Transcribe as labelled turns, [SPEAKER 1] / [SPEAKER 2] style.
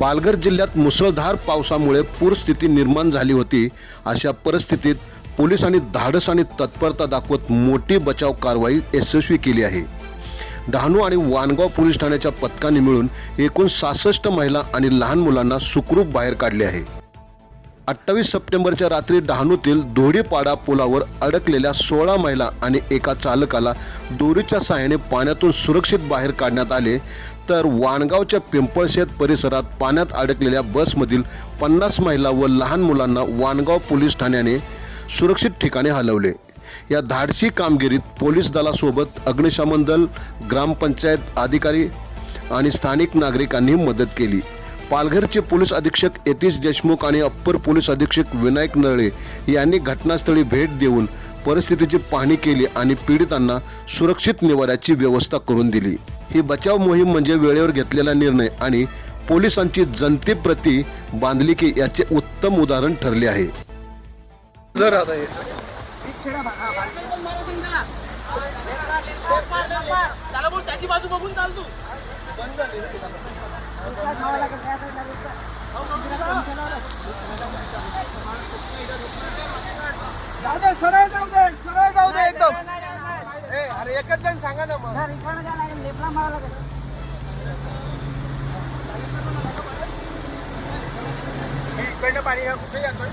[SPEAKER 1] पालघर जिल्ह्यात मुसळधार पावसामुळे पूरस्थिती निर्माण झाली होती. अशा परिस्थितीत पोलिसांनी धाडस आणि तत्परता दाखवत मोठी बचाव कारवाई यशस्वी केली आहे. डहाणू आणि वाणगाव पोलीस ठाण्याच्या पथकाने मिळून एकूण सहासष्ट महिला आणि लहान मुलांना सुखरूप बाहेर काढले आहे. अठ्ठावीस सप्टेंबरच्या रात्री डहाणूतील दोडीपाडा पुलावर अडकलेल्या सोळा महिला आणि एका चालकाला दोरीच्या सहाय्याने पाण्यातून सुरक्षित बाहेर काढण्यात आले तर वाणगावच्या पिंपळशेत परिसरात पाण्यात अडकलेल्या बसमधील पन्नास महिला व लहान मुलांना वाणगाव पोलीस ठाण्याने सुरक्षित ठिकाणी हलवले. या धाडसी कामगिरीत पोलीस दलासोबत अग्निशमन दल ग्रामपंचायत अधिकारी आणि स्थानिक नागरिकांनी मदत केली. पालघरचे पोलीस अधीक्षक यतीश देशमुख आणि अप्पर पोलीस अधीक्षक विनायक नळे यांनी घटनास्थळी भेट देऊन परिस्थितीची पाहणी केली आणि पीडितांना सुरक्षित निवाऱ्याची व्यवस्था करून दिली. ही बचाव मोहीम म्हणजे वेळेवर घेतलेला निर्णय आणि पोलिसांची जनतेप्रती बांधलिकी याचे उत्तम उदाहरण ठरले आहे.
[SPEAKER 2] त्याची बाजू बघून चाल तू.
[SPEAKER 3] जाऊ दे सरळ जाऊ दे सरळ जाऊ दे एकदम. ए, अरे एकच जण सांगा ना मग. इकडनं पाणी घ्या, कुठे येतोय